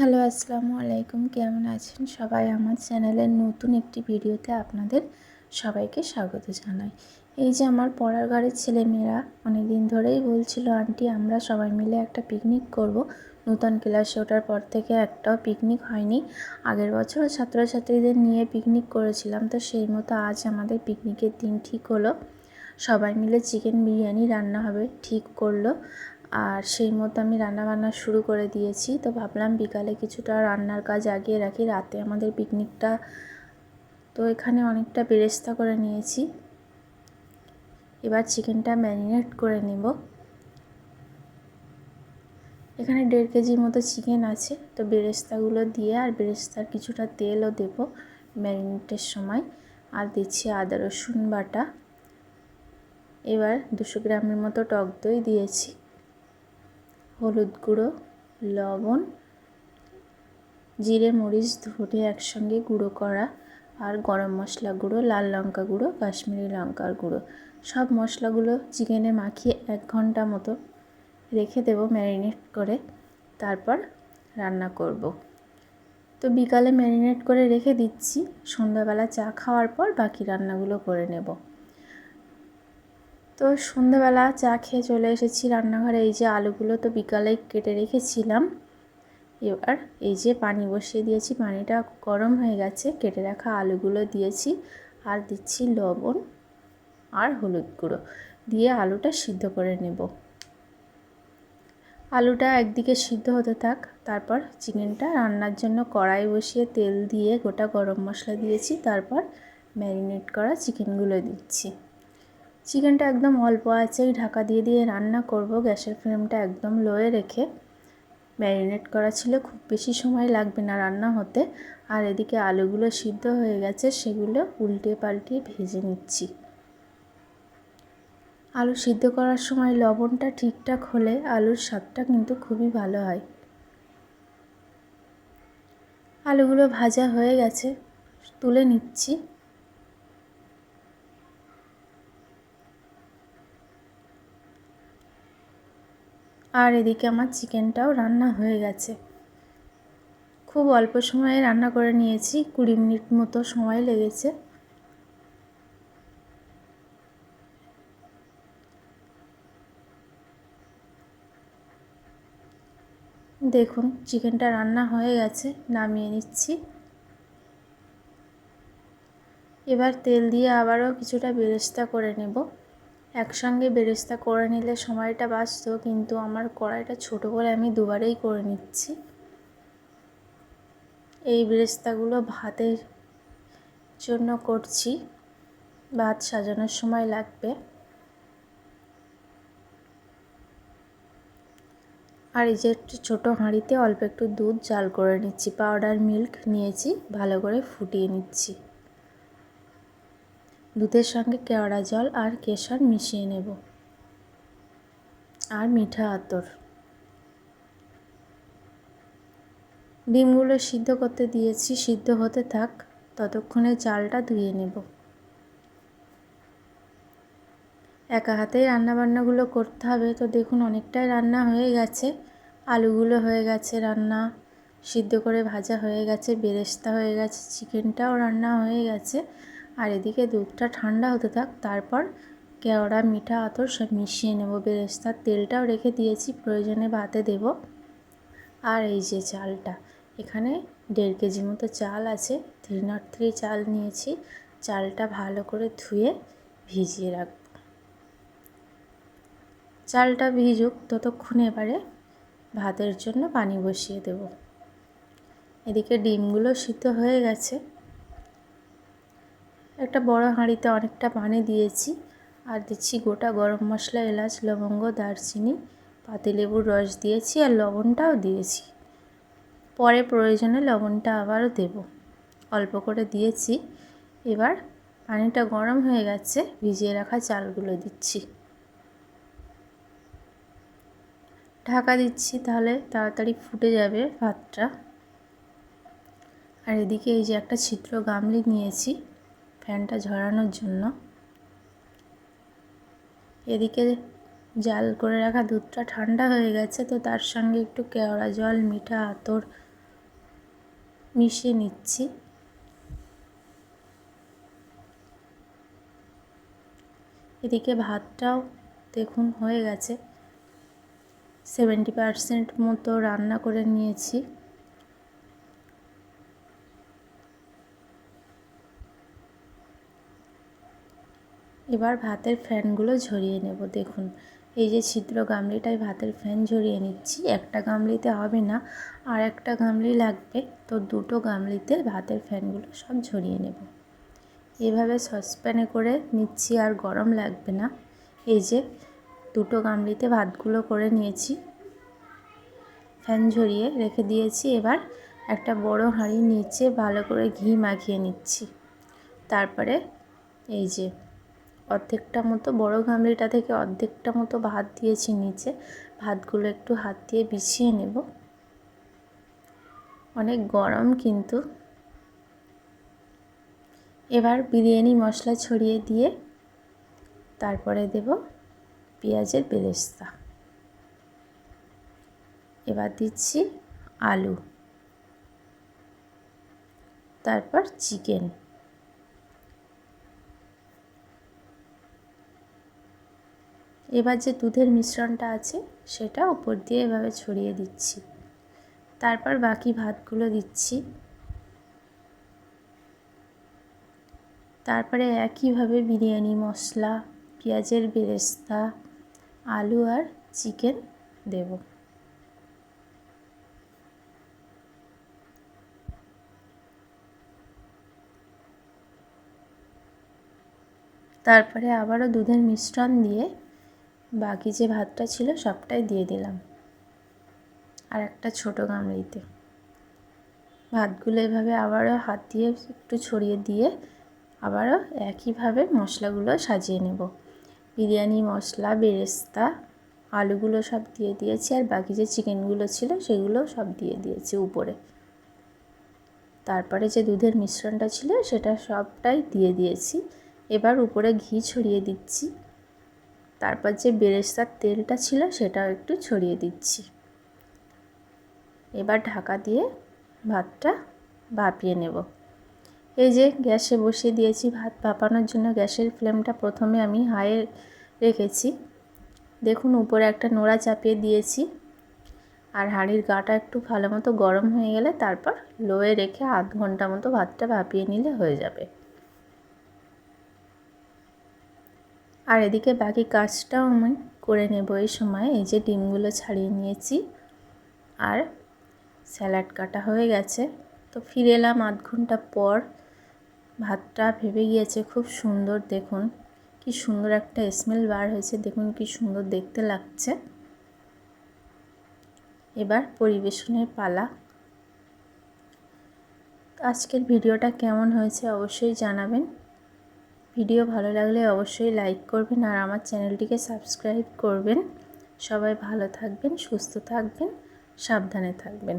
Hello, আসসালামু আলাইকুম। কেমন আছেন সবাই? আমার চ্যানেলের নতুন একটি ভিডিওতে আপনাদের সবাইকে স্বাগত জানাই। এই যে আমার পড়ার ঘরের ছেলেমেয়েরা অনেক দিন ধরেই বলছিল, আন্টি, আমরা সবাই মিলে একটা পিকনিক করব। নূতন ক্লাসে ওঠার পর থেকে একটাও পিকনিক হয়নি। আগের বছর ছাত্রছাত্রীদের নিয়ে পিকনিক করেছিলাম, তো সেই মতো আজ আমাদের পিকনিকের দিন ঠিক হলো। সবাই মিলে চিকেন বিরিয়ানি রান্না হবে, ঠিক করল। আর সেই মতো আমি রান্নাবান্না শুরু করে দিয়েছি। তো ভাবলাম বিকালে কিছুটা রান্নার কাজ আগিয়ে রাখি। রাতে আমাদের পিকনিকটা তো এখানে অনেকটা বেরেস্তা করে নিয়েছি। এবার চিকেনটা ম্যারিনেট করে নেব। এখানে দেড় কেজির মতো চিকেন আছে। তো বেরেস্তাগুলো দিয়ে আর বেরেস্তার কিছুটা তেলও দেব ম্যারিনেটের সময়। আর দিচ্ছি আদা রসুন বাটা। এবার দুশো গ্রামের মতো টক দই দিয়েছি। হলুদ গুঁড়ো, লবণ, জিরে, মরিচ ধরে একসঙ্গে গুঁড়ো করা আর গরম মশলা গুঁড়ো, লাল লঙ্কা গুঁড়ো, কাশ্মীরি লঙ্কার গুঁড়ো। সব মশলাগুলো চিকেনে মাখিয়ে এক ঘণ্টা মতো রেখে দেবো ম্যারিনেট করে। তারপর রান্না করব। তো বিকালে ম্যারিনেট করে রেখে দিচ্ছি। সন্ধ্যাবেলা চা খাওয়ার পর বাকি রান্নাগুলো করে নেব। তো সন্ধ্যেবেলা চা খেয়ে চলে এসেছি রান্নাঘরে। এই যে আলুগুলো তো বিকালে কেটে রেখেছিলাম। এবার এই যে পানি বসিয়ে দিয়েছি, পানিটা গরম হয়ে গেছে। কেটে রাখা আলুগুলো দিয়েছি, আর দিচ্ছি লবণ আর হলুদ গুঁড়ো। দিয়ে আলুটা সিদ্ধ করে নেব। আলুটা একদিকে সিদ্ধ হতে থাক, তারপর চিকেনটা রান্নার জন্য কড়াই বসিয়ে তেল দিয়ে গোটা গরম মশলা দিয়েছি, তারপর ম্যারিনেট করা চিকেনগুলো দিচ্ছি। চিকেনটা একদম অল্প আছেই ঢাকা দিয়ে দিয়ে রান্না করব। গ্যাসের ফ্লেমটা একদম লোয়ে রেখে। ম্যারিনেট করা ছিল, খুব বেশি সময় লাগবে না রান্না হতে। আর এদিকে আলুগুলো সিদ্ধ হয়ে গেছে, সেগুলো উল্টে পাল্টিয়ে ভেজে নিচ্ছি। আলু সিদ্ধ করার সময় লবণটা ঠিকঠাক হলে আলুর স্বাদটা কিন্তু খুবই ভালো হয়। আলুগুলো ভাজা হয়ে গেছে, তুলে নিচ্ছি। আর এদিকে আমার চিকেনটাও রান্না হয়ে গেছে। খুব অল্প সময়ে রান্না করে নিয়েছি, কুড়ি মিনিট মতো সময় লেগেছে। দেখুন, চিকেনটা রান্না হয়ে গেছে, নামিয়ে নিচ্ছি। এবার তেল দিয়ে আবারও কিছুটা বেরেস্তা করে নেব। একসঙ্গে বেরেস্তা করে নিলে সময়টা বাঁচত, কিন্তু আমার কড়াইটা ছোট বলে আমি দুবারেই করে নিচ্ছি। এই বেরেস্তাগুলো ভাতের জন্য করছি। ভাত সাজানোর সময় লাগবে। আর এই যে একটু ছোটো হাঁড়িতে অল্প একটু দুধ জাল করে নিচ্ছি, পাউডার, মিল্ক নিয়েছি, ভালো করে ফুটিয়ে নিচ্ছি। দুধের সঙ্গে কেওড়া জল আর কেশর মিশিয়ে নেব। আর মিঠা আতর। ডিমগুলো সিদ্ধ করতে দিয়েছি, সিদ্ধ হতে থাক, ততক্ষণে চালটা ধুয়ে নেব। একা হাতেই রান্নাবান্নাগুলো করতে হবে, তো দেখুন অনেকটাই রান্না হয়ে গেছে। আলুগুলো হয়ে গেছে রান্না, সিদ্ধ করে ভাজা হয়ে গেছে, বেরেস্তা হয়ে গেছে, চিকেনটাও রান্না হয়ে গেছে। আর এদিকে দুধটা ঠান্ডা হতে থাক, তারপর কেওড়া, মিঠা আতর সব মিশিয়ে নেব। বেরেস্তার তেলটাও রেখে দিয়েছি, প্রয়োজনে ভাতে দেব। আর এই যে চালটা, এখানে দেড় কেজি মতো চাল আছে থ্রি নট থ্রি চাল নিয়েছি। চালটা ভালো করে ধুয়ে ভিজিয়ে রাখব। চালটা ভিজুক, ততক্ষণ এবারে ভাতের জন্য পানি বসিয়ে দেব। এদিকে ডিমগুলো সিদ্ধ হয়ে গেছে। একটা বড় হাঁড়িতে অনেকটা পানি দিয়েছি। আর দিচ্ছি গোটা গরম মশলা, এলাচ, লবঙ্গ, দারচিনি, পাতিলেবুর রস দিয়েছি আর লবণটাও দিয়েছি। পরে প্রয়োজনে লবণটা আবারও দেব। অল্প করে দিয়েছি। এবার পানিটা গরম হয়ে গেছে, ভিজিয়ে রাখা চালগুলো দিচ্ছি। ঢাকা দিচ্ছি তাহলে তাড়াতাড়ি ফুটে যাবে ভাতটা। আর এদিকে এই যে একটা ছিদ্র গামলি নিয়েছি। ফ্যানটা ঝরানোর জন্য এদিকে জাল করে রাখা দুধটা ঠান্ডা হয়ে গেছে, তো তার সঙ্গে একটু কেওড়া জল, মিঠা আতর মিশিয়ে নিচ্ছি। এদিকে ভাতটাও দেখুন হয়ে গেছে। সেভেন্টি পারসেন্ট মতো রান্না করে নিয়েছি। এবার ভাতের ফ্যানগুলো ঝরিয়ে নেব, দেখুন। এই যে ছিদ্র গামলিটায় ভাতের ফ্যান ঝরিয়ে নিচ্ছি, একটা গামলিতে হবে না, আর একটা গামলি লাগবে, তো দুটো গামলিতে ভাতের ফ্যানগুলো সব ঝরিয়ে নেব। এভাবে সসপ্যানে করে নিচ্ছি, আর গরম লাগবে না। এই যে দুটো গামলিতে ভাতগুলো করে নিয়েছি, ফ্যান ঝরিয়ে রেখে দিয়েছি, এবার একটা বড় হাঁড়ির নিচে ভালো করে ঘি মাখিয়ে নিচ্ছি। তারপরে এই যে অর্ধেকটা মতো, বড় গামলিটা থেকে অর্ধেকটা মতো ভাত দিয়েছি নিচে। ভাতগুলো একটু হাত দিয়ে বিছিয়ে নেব। অনেক গরম কিন্তু। এবার বিরিয়ানি মশলা ছড়িয়ে দিয়ে তারপরে দেব পেঁয়াজের বেরেস্তা এবার দিচ্ছি আলু। তারপর চিকেন। এবার যে দুধের মিশ্রণটা আছে, সেটা উপর দিয়ে এভাবে ছড়িয়ে দিচ্ছি। তারপর বাকি ভাতগুলো দিচ্ছি। তারপরে একইভাবে বিরিয়ানি মশলা, পেঁয়াজের বেরেস্তা, আলু আর চিকেন দেব। তারপরে আবারও দুধের মিশ্রণ দিয়ে বাকি যে ভাতটা ছিল সবটাই দিয়ে দিলাম। আর একটা ছোটো গামলিতে। ভাতগুলো এভাবে আবারও হাত দিয়ে একটু ছড়িয়ে দিয়ে আবারও একইভাবে মশলাগুলো সাজিয়ে নেব। বিরিয়ানি, মশলা, বেরেস্তা, আলুগুলো সব দিয়ে দিয়েছি আর বাকি যে চিকেনগুলো ছিল সেগুলো সব দিয়ে দিয়েছি উপরে। তারপরে যে দুধের মিশ্রণটা ছিল সেটা সবটাই দিয়ে দিয়েছি। এবার উপরে ঘি ছড়িয়ে দিচ্ছি। তারপর যে বেরেস্তার তেলটা ছিল সেটাও একটু ছড়িয়ে দিচ্ছি। এবার ঢাকা দিয়ে ভাতটা ভাপিয়ে নেব। এই যে গ্যাসে বসিয়ে দিয়েছি ভাত ভাপানোর জন্য গ্যাসের ফ্লেমটা প্রথমে আমি হাইয়ে রেখেছি। দেখুন উপরে একটা নোড়া চাপিয়ে দিয়েছি। আর হাঁড়ির গাটা একটু ভালো মতো গরম হয়ে গেলে তারপর লোয়ে রেখে আধ ঘণ্টা মতো ভাতটা ভাপিয়ে নিলে হয়ে যাবে। আর এদিকে বাকি কাজটাও আমি করে নেব এই সময়। এই যে ডিমগুলো ছাড়িয়ে নিয়েছি। আর স্যালাড কাটা হয়ে গেছে। তো ফিরে এলাম আধ ঘণ্টা পর। ভাতটা ভেবে গিয়েছে, খুব সুন্দর দেখুন। কি সুন্দর একটা স্মেল বার হয়েছে, দেখুন কি সুন্দর দেখতে লাগছে। এবার পরিবেশনের পালা। আজকের ভিডিওটা কেমন হয়েছে অবশ্যই জানাবেন। ভিডিও ভালো লাগলে অবশ্যই লাইক করবেন আর আমার চ্যানেলটিকে সাবস্ক্রাইব করবেন। সবাই ভালো থাকবেন, সুস্থ থাকবেন, সাবধানে থাকবেন।